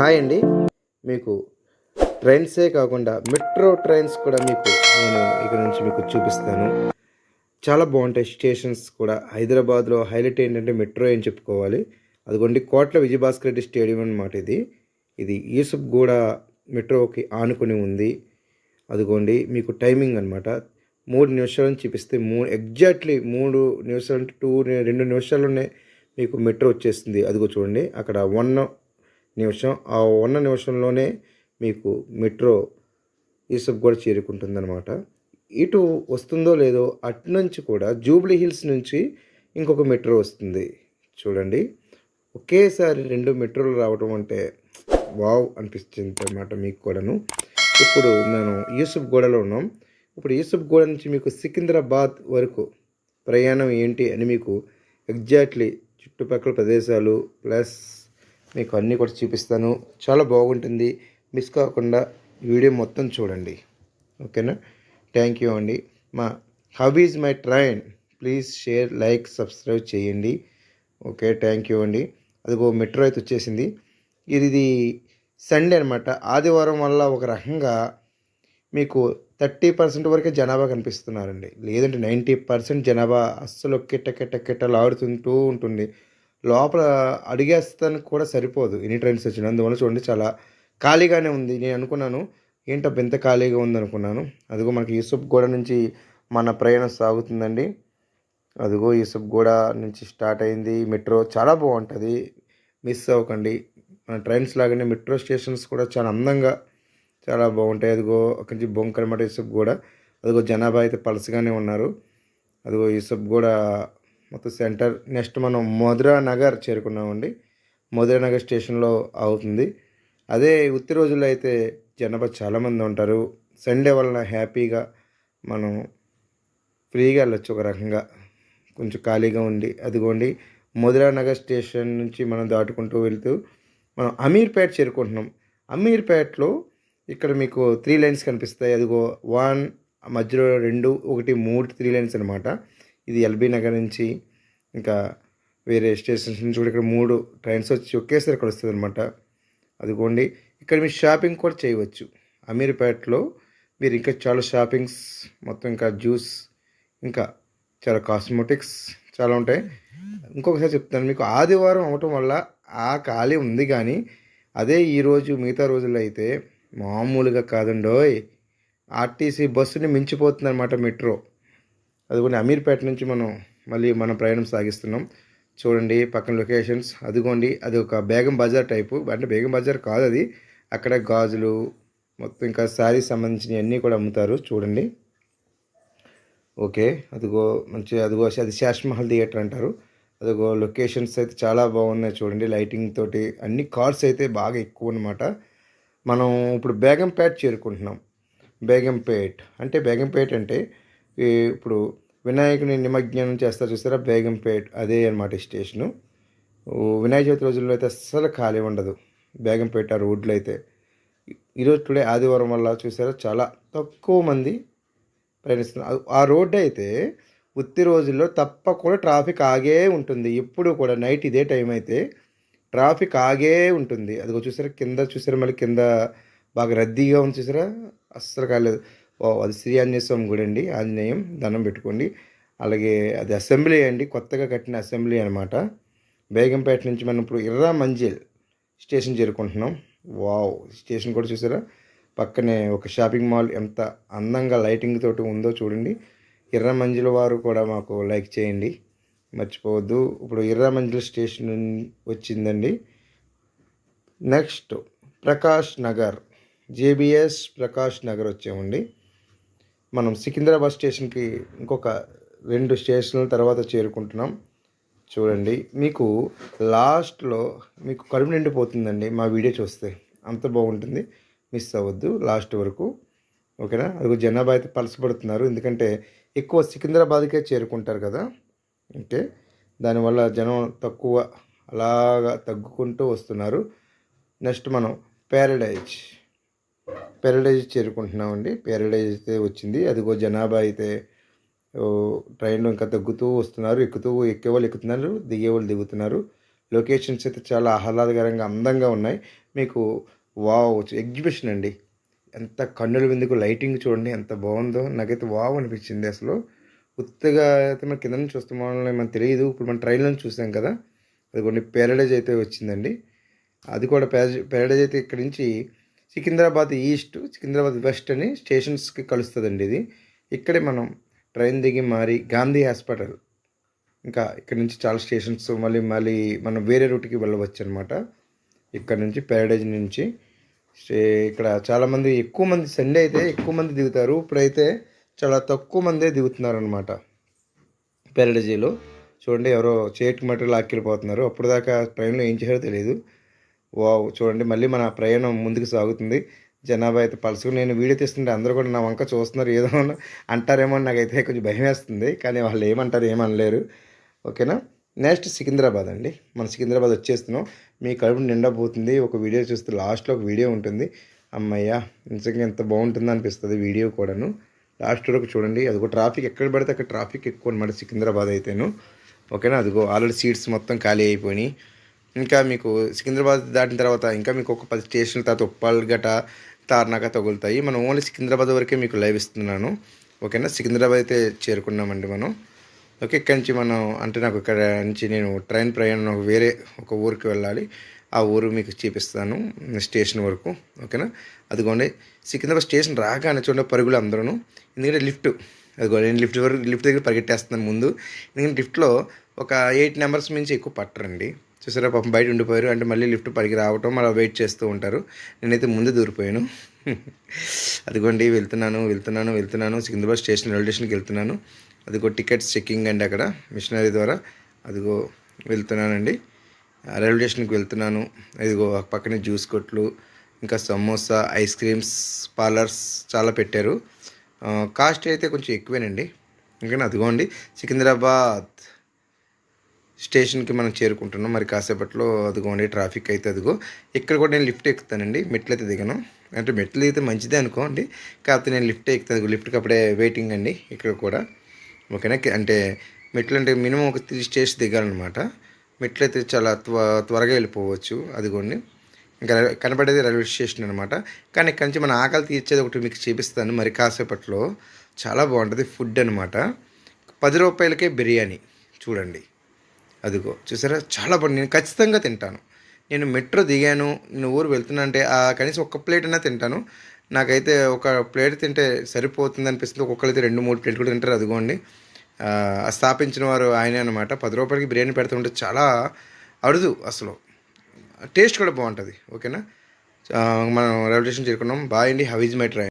Hi అండి. మీకు ట్రైన్సే కాకుండా మెట్రో ట్రైన్స్ కూడా మీకు నేను ఇక్కడ నుంచి మీకు చూపిస్తాను. చాలా బాగుంటాయి స్టేషన్స్ కూడా. హైదరాబాద్లో హైలైట్ ఏంటంటే మెట్రో అని చెప్పుకోవాలి. అదిగోండి కోట్ల విజయభాస్కర్ రెడ్డి స్టేడియం అనమాట ఇది. ఇది యూసుఫ్ కూడా మెట్రోకి ఆనుకొని ఉంది. అదిగోండి మీకు టైమింగ్ అనమాట మూడు నిమిషాలను చూపిస్తే మూడు ఎగ్జాక్ట్లీ మూడు నిమిషాలు అంటే టూ రెండు నిమిషాల్లోనే మీకు మెట్రో వచ్చేస్తుంది. అదిగో చూడండి అక్కడ వన్ నిమిషం ఆ ఉన్న నిమిషంలోనే మీకు మెట్రో యూసఫ్ కూడా చేరుకుంటుందన్నమాట. ఇటు వస్తుందో లేదో అటు నుంచి కూడా జూబ్లీ హిల్స్ నుంచి ఇంకొక మెట్రో వస్తుంది. చూడండి. ఒకేసారి రెండు మెట్రోలు రావడం అంటే వావ్ అనిపిస్తుంది అనమాట మీకు కూడాను. ఇప్పుడు నేను యూసుఫ్ గూడలో ఉన్నాం. ఇప్పుడు యూసుఫ్ గూడ నుంచి మీకు సికింద్రాబాద్ వరకు ప్రయాణం ఏంటి అని మీకు ఎగ్జాక్ట్లీ చుట్టుపక్కల ప్రదేశాలు ప్లస్ మీకు అన్నీ కూడా చూపిస్తాను. చాలా బాగుంటుంది. మిస్ కాకుండా వీడియో మొత్తం చూడండి. ఓకేనా? థ్యాంక్ యూ అండి. మా హబీజ్ my train please share like subscribe చేయండి. ఓకే థ్యాంక్ యూ అండి. అదిగో మెట్రో అయితే వచ్చేసింది. ఇది సండే అనమాట ఆదివారం వల్ల ఒక రకంగా మీకు థర్టీ పర్సెంట్ వరకే జనాభా కనిపిస్తున్నారండి. లేదంటే నైంటీ పర్సెంట్ జనాభా అస్సలు కిట్ట కిట్ట కిట్టలాడుతుంటూ ఉంటుంది. లోపల అడిగేస్తానికి కూడా సరిపోదు. ఎన్ని ట్రైన్స్ వచ్చిన. అందువల్ల చూడండి చాలా ఖాళీగానే ఉంది. నేను అనుకున్నాను ఏంటో ఎంత ఖాళీగా ఉందనుకున్నాను? అదిగో మనకి యూసుఫ్ గూడ నుంచి మన ప్రయాణం సాగుతుందండి. అదిగో యూసుఫ్ గూడ నుంచి స్టార్ట్ అయింది. మెట్రో చాలా బాగుంటుంది. మిస్ అవ్వకండి. మన ట్రైన్స్ లాగానే మెట్రో స్టేషన్స్ కూడా చాలా అందంగా చాలా బాగుంటాయి. అదిగో అక్కడి నుంచి బొంకర్ అనమాట కూడా అదిగో జనాభా అయితే పలసగానే ఉన్నారు. అదిగో యూసుఫ్ కూడా మొత్తం సెంటర్ నెక్స్ట్ మనం మధురా నగర్ చేరుకున్నామండి. మధురా నగర్ స్టేషన్లో అవుతుంది. అదే ఉత్తి రోజుల్లో అయితే జనాభా చాలామంది ఉంటారు. సండే వలన హ్యాపీగా మనం ఫ్రీగా వెళ్ళొచ్చు ఒక రకంగా. కొంచెం ఖాళీగా ఉండి అదిగోండి. మధురా నగర్ స్టేషన్ నుంచి మనం దాటుకుంటూ వెళ్తూ మనం అమీర్పేట చేరుకుంటున్నాం. అమీర్పేటలో ఇక్కడ మీకు త్రీ లైన్స్ కనిపిస్తాయి. అదిగో వన్ మధ్యలో రెండు ఒకటి మూడు త్రీ లైన్స్ అనమాట ఇది ఎల్బీ నగర్ నుంచి ఇంకా వేరే స్టేషన్స్ నుంచి కూడా ఇక్కడ మూడు ట్రైన్స్ వచ్చి ఒకేసారి ఇక్కడ వస్తుంది అనమాట అదిగోండి ఇక్కడ మీరు షాపింగ్ కూడా చేయవచ్చు. అమీర్పేటలో మీరు ఇంకా చాలా షాపింగ్స్ మొత్తం ఇంకా జ్యూస్ ఇంకా చాలా కాస్మెటిక్స్ చాలా ఉంటాయి. ఇంకొకసారి చెప్తాను మీకు ఆదివారం అవటం వల్ల ఆ ఖాళీ ఉంది కానీ అదే ఈరోజు మిగతా రోజుల్లో అయితే మామూలుగా కాదండోయ్. ఆర్టీసీ బస్సుని మించిపోతుంది అనమాట మెట్రో. అదిగోండి అమీర్పేట నుంచి మనం మళ్ళీ మనం ప్రయాణం సాగిస్తున్నాం. చూడండి పక్కన లొకేషన్స్. అదిగోండి అది ఒక బేగం బజార్ టైపు. అంటే బేగం బజార్ కాదు అది. అక్కడ గాజులు మొత్తం ఇంకా శారీ సంబంధించినవి అన్నీ కూడా అమ్ముతారు. చూడండి. ఓకే అదిగో మంచి అదిగో అది శాష్మహల్ థియేటర్ అంటారు. అదిగో లొకేషన్స్ అయితే చాలా బాగున్నాయి చూడండి. లైటింగ్ తోటి అన్ని కార్స్ అయితే బాగా ఎక్కువ అనమాట మనం ఇప్పుడు బేగంపేట చేరుకుంటున్నాం. బేగంపేట్. అంటే బేగంపేట్ అంటే ఇప్పుడు వినాయకుని నిమజ్ఞనం చేస్తారు చూస్తారా? బేగంపేట్ అదే అనమాట స్టేషను. వినాయక చవితి రోజుల్లో అయితే అస్సలు ఖాళీ ఉండదు. బేగంపేట రోడ్లు అయితే. ఈరోజు టుడే ఆదివారం వల్ల చూసారా? చాలా తక్కువ మంది ప్రయాణిస్తున్నారు. ఆ రోడ్డు అయితే ఉత్తి రోజుల్లో తప్పకుండా ట్రాఫిక్ ఆగే ఉంటుంది. ఎప్పుడు కూడా నైట్ ఇదే టైం అయితే ట్రాఫిక్ ఆగే ఉంటుంది. అదిగో చూసారా? కింద చూసారా? మళ్ళీ కింద బాగా రద్దీగా ఉంది చూసారా? అస్సలు కాలేదు అది శ్రీ ఆంజనేయ స్వామి గుడి అండి. ఆంజనేయం దండం పెట్టుకోండి. అలాగే అది అసెంబ్లీ అండి కొత్తగా కట్టిన అసెంబ్లీ అనమాట బేగంపేట నుంచి మనం ఇప్పుడు ఇర్రా మంజిల్ స్టేషన్ చేరుకుంటున్నాం. వావ్ స్టేషన్ కూడా చూసారా? పక్కనే ఒక షాపింగ్ మాల్ ఎంత అందంగా లైటింగ్ తోటి ఉందో చూడండి. ఎర్ర మంజిల్ వారు కూడా మాకు లైక్ చేయండి. మర్చిపోవద్దు. ఇప్పుడు ఇర్రా మంజుల స్టేషన్ వచ్చిందండి. నెక్స్ట్ ప్రకాష్ నగర్ జేబిఎస్ ప్రకాష్ నగర్ వచ్చామండి. మనం సికింద్రాబాద్ స్టేషన్కి ఇంకొక రెండు స్టేషన్ల తర్వాత చేరుకుంటున్నాం. చూడండి మీకు లాస్ట్లో మీకు కడుపు నిండిపోతుందండి మా వీడియో చూస్తే. అంత బాగుంటుంది. మిస్ అవ్వద్దు లాస్ట్ వరకు. ఓకేనా? అది జనాభా అయితే పలసపడుతున్నారు ఎందుకంటే ఎక్కువ సికింద్రాబాద్కే చేరుకుంటారు కదా. ఓకే దానివల్ల జనం తక్కువ అలాగా తగ్గుకుంటూ వస్తున్నారు. నెక్స్ట్ మనం ప్యారడైజ్. ప్యారడైజ్ చేరుకుంటున్నామండి. ప్యారడైజ్ అయితే వచ్చింది. అదిగో జనాభా అయితే ట్రైన్లో ఇంకా తగ్గుతూ వస్తున్నారు. ఎక్కుతూ ఎక్కేవాళ్ళు ఎక్కుతున్నారు. దిగేవాళ్ళు దిగుతున్నారు. లొకేషన్స్ అయితే చాలా ఆహ్లాదకరంగా అందంగా ఉన్నాయి. మీకు వావ్ ఎగ్జిబిషన్ అండి. ఎంత కన్నుల విందుకు లైటింగ్ చూడండి ఎంత బాగుందో. నాకైతే వావ్ అనిపించింది అసలు. ఉత్తగా అయితే మనం కింద నుంచి చూస్తామో మనకు తెలియదు. ఇప్పుడు మనం ట్రైన్లో చూసాం కదా. అది కొన్ని ప్యారడైజ్ అయితే వచ్చిందండి. అది కూడా ప్యారడైజ్ అయితే ఇక్కడి నుంచి సికింద్రాబాద్ ఈస్ట్ సికింద్రాబాద్ వెస్ట్ అని స్టేషన్స్కి కలుస్తుందండి ఇది. ఇక్కడే మనం ట్రైన్ దిగి మారి గాంధీ హాస్పిటల్ ఇంకా ఇక్కడ నుంచి చాలా స్టేషన్స్ మళ్ళీ మళ్ళీ మనం వేరే రూట్కి వెళ్ళవచ్చు అనమాట ఇక్కడ నుంచి ప్యారడైజ్ నుంచి. ఇక్కడ చాలామంది ఎక్కువ మంది సండే అయితే ఎక్కువ మంది దిగుతారు. ఇప్పుడైతే చాలా తక్కువ మందే దిగుతున్నారు అనమాట ప్యారడైజీలో. చూడండి ఎవరో చేటు మట్టి లాక్కెళ్ళిపోతున్నారు. అప్పుడు దాకా ట్రైన్లో ఏం చేయాలో తెలియదు. వావ్ చూడండి మళ్ళీ మన ప్రయాణం ముందుకు సాగుతుంది. జనాభా అయితే పలుసుకుని నేను వీడియో తీస్తుంటే అందరూ కూడా నా వంక చూస్తున్నారు ఏదో అంటారేమో అని నాకైతే కొంచెం భయం వేస్తుంది కానీ వాళ్ళు ఏమంటారు ఏమనలేరు ఓకేనా? నెక్స్ట్ సికింద్రాబాద్ అండి. మన సికింద్రాబాద్ వచ్చేస్తున్నాం. మీ కడుపు నిండబోతుంది ఒక వీడియో చూస్తే లాస్ట్లో ఒక వీడియో ఉంటుంది. అమ్మయ్యా నిజంగా ఎంత బాగుంటుందో అనిపిస్తుంది వీడియో కూడాను. లాస్ట్ వరకు చూడండి అదిగో ట్రాఫిక్ ఎక్కడ పడితే అక్కడ ట్రాఫిక్ ఎక్కువ అనమాట సికింద్రాబాద్ అయితేను. ఓకేనా? అదిగో ఆల్రెడీ సీట్స్ మొత్తం ఖాళీ అయిపోయినాయి. ఇంకా మీకు సికింద్రాబాద్ దాటిన తర్వాత ఇంకా మీకు ఒక పది స్టేషన్ల తర్వాత ఉప్పాల్ గట తార్నాక తగులుతాయి. మనం ఓన్లీ సికింద్రాబాద్ వరకే మీకు లైవ్ ఇస్తున్నాను. ఓకేనా? సికింద్రాబాద్ అయితే చేరుకున్నామండి మనం. ఓకే ఇక్కడి నుంచి మనం అంటే నాకు ఇక్కడ నుంచి నేను ట్రైన్ ప్రయాణం వేరే ఒక ఊరికి వెళ్ళాలి. ఆ ఊరు మీకు చూపిస్తాను స్టేషన్ వరకు. ఓకేనా? అదిగోండి సికింద్రాబాద్ స్టేషన్ రాగానే చూడండి పరుగులు అందరూ ఎందుకంటే లిఫ్ట్ అదిగో నేను లిఫ్ట్ వరకు లిఫ్ట్ దగ్గర పరిగెట్టేస్తున్నాను ముందు. ఎందుకంటే లిఫ్ట్లో ఒక ఎయిట్ నెంబర్స్ మించి ఎక్కువ పట్టరండి. చూసారా పాపం బయట ఉండిపోయారు. అంటే మళ్ళీ లిఫ్ట్ పరిగి రావటం అలా వెయిట్ చేస్తూ ఉంటారు. నేనైతే ముందు దూరిపోయాను. అదిగోండి వెళ్తున్నాను వెళ్తున్నాను వెళ్తున్నాను. సికింద్రాబాద్ స్టేషన్ రైల్వే స్టేషన్కి వెళ్తున్నాను. అదిగో టికెట్స్ చెక్కింగ్ అండి అక్కడ మిషనరీ ద్వారా. అదిగో వెళ్తున్నానండి. రైల్వే స్టేషన్కి వెళ్తున్నాను. ఇదిగో ఆ పక్కనే జ్యూస్ కొట్లు ఇంకా సమోసా ఐస్ క్రీమ్స్ పార్లర్స్ చాలా పెట్టారు. కాస్ట్ అయితే కొంచెం ఎక్కువేనండి. ఇంకా అదిగోండి సికింద్రాబాద్. స్టేషన్కి మనం చేరుకుంటున్నాం. మరి కాసేపట్లో అదిగోండి ట్రాఫిక్ అయితే అదిగో. ఇక్కడ కూడా నేను లిఫ్ట్ ఎక్కుతానండి. మెట్లు అయితే దిగను. అంటే మెట్లు అయితే మంచిదే అనుకోండి. కాకపోతే నేను లిఫ్ట్ ఎక్కుతాను. లిఫ్ట్కి అప్పుడే వెయిటింగ్ అండి ఇక్కడ కూడా. ఓకేనా? అంటే మెట్లు అంటే మినిమం ఒక త్రీ స్టేజ్ దిగాలన్నమాట. మెట్లు అయితే చాలా త్వ త్వరగా వెళ్ళిపోవచ్చు. అదిగోండి. ఇంకా కనబడేది కనపడేది రైల్వే స్టేషన్ అనమాట కానీ ఇక్కడి నుంచి మన ఆకలి తీర్చేది ఒకటి మీకు చూపిస్తాను. మరి కాసేపట్లో చాలా బాగుంటుంది ఫుడ్ అనమాట పది రూపాయలకే బిర్యానీ. చూడండి. అదిగో చూసారా? చాలా బాగుంది. నేను ఖచ్చితంగా తింటాను. నేను మెట్రో దిగాను. నేను ఊరు వెళ్తున్నా అంటే ఆ కనీసం ఒక్క ప్లేట్ అయినా తింటాను. నాకైతే ఒక ప్లేట్ తింటే సరిపోతుంది అనిపిస్తుంది. ఒక్కొక్కరైతే రెండు మూడు ప్లేట్ కూడా తింటారు. అదిగోండి. స్థాపించిన వారు ఆయనే అనమాట పది రూపాయలకి బిర్యానీ పెడుతుంటే చాలా అరుదు అసలు. టేస్ట్ కూడా బాగుంటుంది. ఓకేనా? మనం రెవల్యూషన్ చేరుకున్నాం. బాయ్ అండి. How is my